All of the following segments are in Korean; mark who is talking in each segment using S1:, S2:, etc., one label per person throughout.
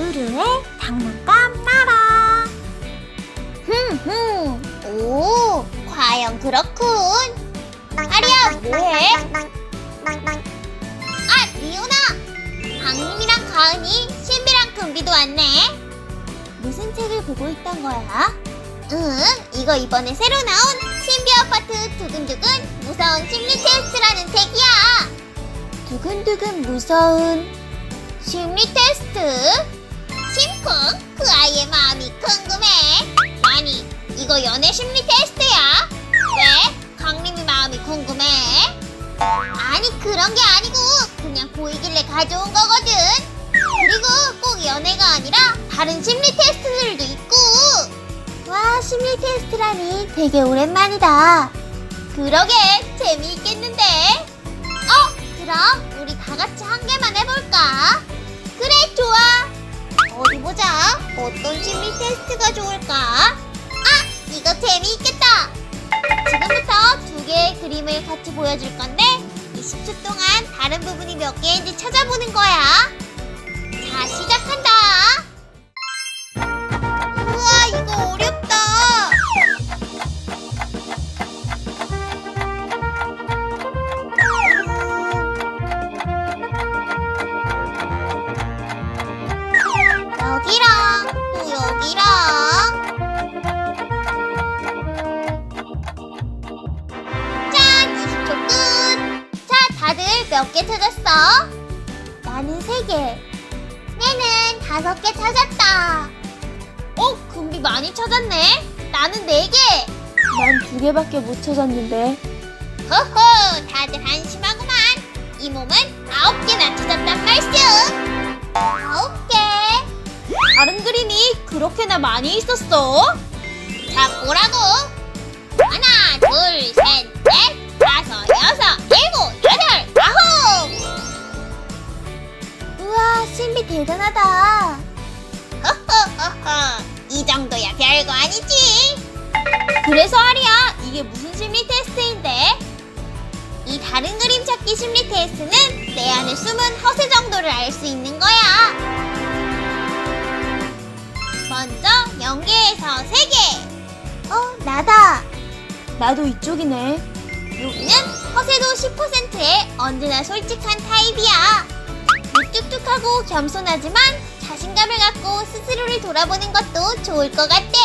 S1: 으르의 장난감 나라. 흠흠. 오, 과연 그렇군. 아리야, 뭐해? 아, 리오나. 강림이랑 가은이, 신비랑 금비도 왔네. 무슨 책을 보고 있던 거야? 응, 이거 이번에 새로 나온 신비 아파트 두근두근 무서운 심리 테스트라는 책이야. 두근두근 무서운 심리 테스트? 심쿵, 그 아이의 마음이 궁금해. 아니, 이거 연애 심리 테스트야? 왜? 강림이 마음이 궁금해? 아니, 그런 게 아니고 그냥 보이길래 가져온 거거든. 그리고 꼭 연애가 아니라 다른 심리 테스트들도 있고. 와, 심리 테스트라니 되게 오랜만이다. 그러게, 재미있겠는데? 어, 그럼 우리 다 같이 한 개만 해볼까? 어떤 심리 테스트가 좋을까? 아, 이거 재미있겠다. 지금부터 두 개의 그림을 같이 보여줄 건데 20초 동안 다른 부분이 몇 개인지 찾아보는 거야. 자, 시작 몇 개 찾았어? 나는 3개 내는 5개 찾았다 어? 금비 많이 찾았네 나는 4개
S2: 난 두 개밖에 못 찾았는데.
S1: 호호 다들 한심하구만 이 몸은 9개나 찾았단 말씀 9개
S2: 다른 그림이 그렇게나 많이 있었어?
S1: 자, 보라고. 하나, 둘, 셋, 넷, 다섯, 여섯, 일곱, 아홉. 우와, 신비 대단하다. 허허허허, 이 정도야 별거 아니지.
S2: 그래서 아리야, 이게 무슨 심리 테스트인데?
S1: 이 다른 그림 찾기 심리 테스트는 내 안에 숨은 허세 정도를 알 수 있는 거야. 먼저 연계에서 세개 어, 나다.
S2: 나도 이쪽이네.
S1: 여기는 허세도 10%에 언제나 솔직한 타입이야. 무뚝뚝하고 겸손하지만 자신감을 갖고 스스로를 돌아보는 것도 좋을 것 같대.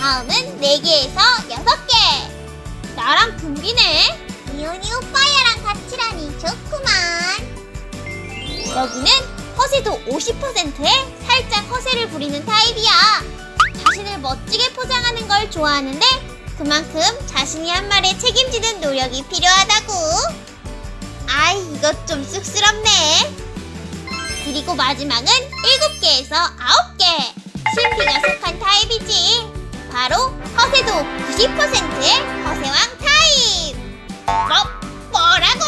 S1: 다음은 4개에서 6개. 나랑 금비네. 이온이 오빠야랑 같이라니 좋구만. 여기는 허세도 50%에 살짝 허세를 부리는 타입이야. 자신을 멋지게 포장하는 걸 좋아하는데 그만큼 자신이 한 말에 책임지는 노력이 필요하다고. 아이, 이것 좀 쑥스럽네. 그리고 마지막은 7개에서 9개. 신비가 속한 타입이지. 바로 허세도 90%의 허세왕 타입. 뭐, 뭐라고?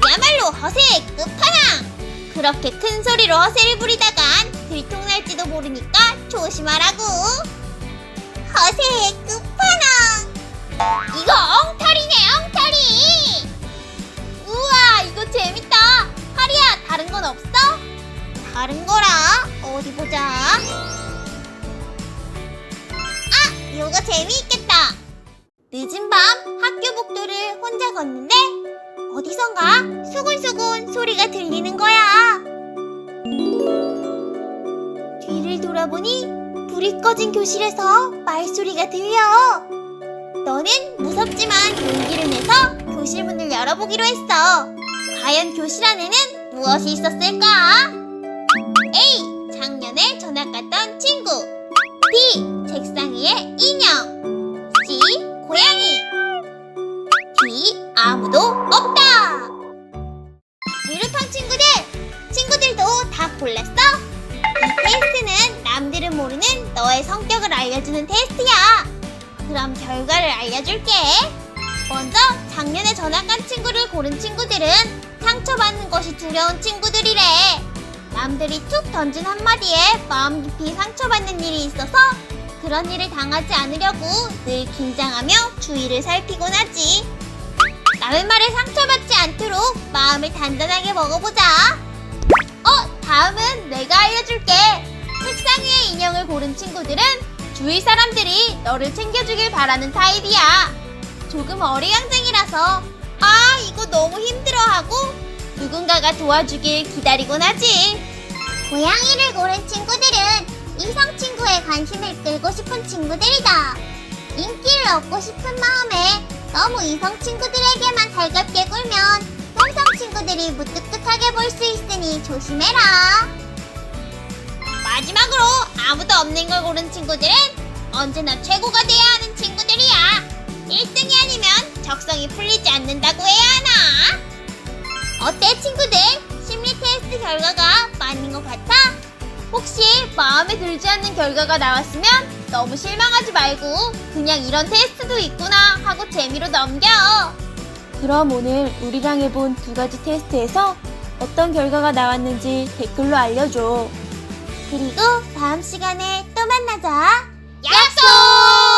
S1: 그야말로 허세의 끝판왕. 그렇게 큰 소리로 허세를 부리다간 들통날지도 모르니까 조심하라고. 허세 다른 거라 어디 보자. 아 이거 재미있겠다. 늦은 밤 학교 복도를 혼자 걷는데 어디선가 수근수근 소리가 들리는 거야. 뒤를 돌아보니 불이 꺼진 교실에서 말소리가 들려. 너는 무섭지만 용기를 내서 교실 문을 열어보기로 했어. 과연 교실 안에는 무엇이 있었을까? D. 아무도 없다. 유르팡 친구들, 친구들도 다 골랐어? 이 테스트는 남들은 모르는 너의 성격을 알려주는 테스트야. 그럼 결과를 알려줄게. 먼저 작년에 전학 간 친구를 고른 친구들은 상처받는 것이 두려운 친구들이래. 남들이 툭 던진 한마디에 마음 깊이 상처받는 일이 있어서 그런 일을 당하지 않으려고 늘 긴장하며 주위를 살피곤 하지. 남의 말에 상처받지 않도록 마음을 단단하게 먹어보자. 어, 다음은 알려줄게. 책상 위에 인형을 고른 친구들은 주위 사람들이 너를 챙겨주길 바라는 타입이야. 조금 어리광쟁이라서 아 이거 너무 힘들어하고 누군가가 도와주길 기다리곤 하지. 고양이를 고른 친구들은 이성 친구의 관심을 끌고 싶은 친구들이다. 인기를 얻고 싶은 마음에 너무 이성 친구들에게만 살갑게 굴면 동성 친구들이 무뚝뚝하게 볼 수 있으니 조심해라. 마지막으로 아무도 없는 걸 고른 친구들은 언제나 최고가 돼야 하는 친구들이야. 1등이 아니면 적성이 풀리지 않는다고 해야 하나? 어때 친구들? 심리 테스트 결과가 맞는 것 같아? 혹시 마음에 들지 않는 결과가 나왔으면 너무 실망하지 말고 그냥 이런 테스트도 있구나 하고 재미로 넘겨.
S2: 그럼 오늘 우리랑 해본 두 가지 테스트에서 어떤 결과가 나왔는지 댓글로 알려줘.
S1: 그리고 다음 시간에 또 만나자. 약속!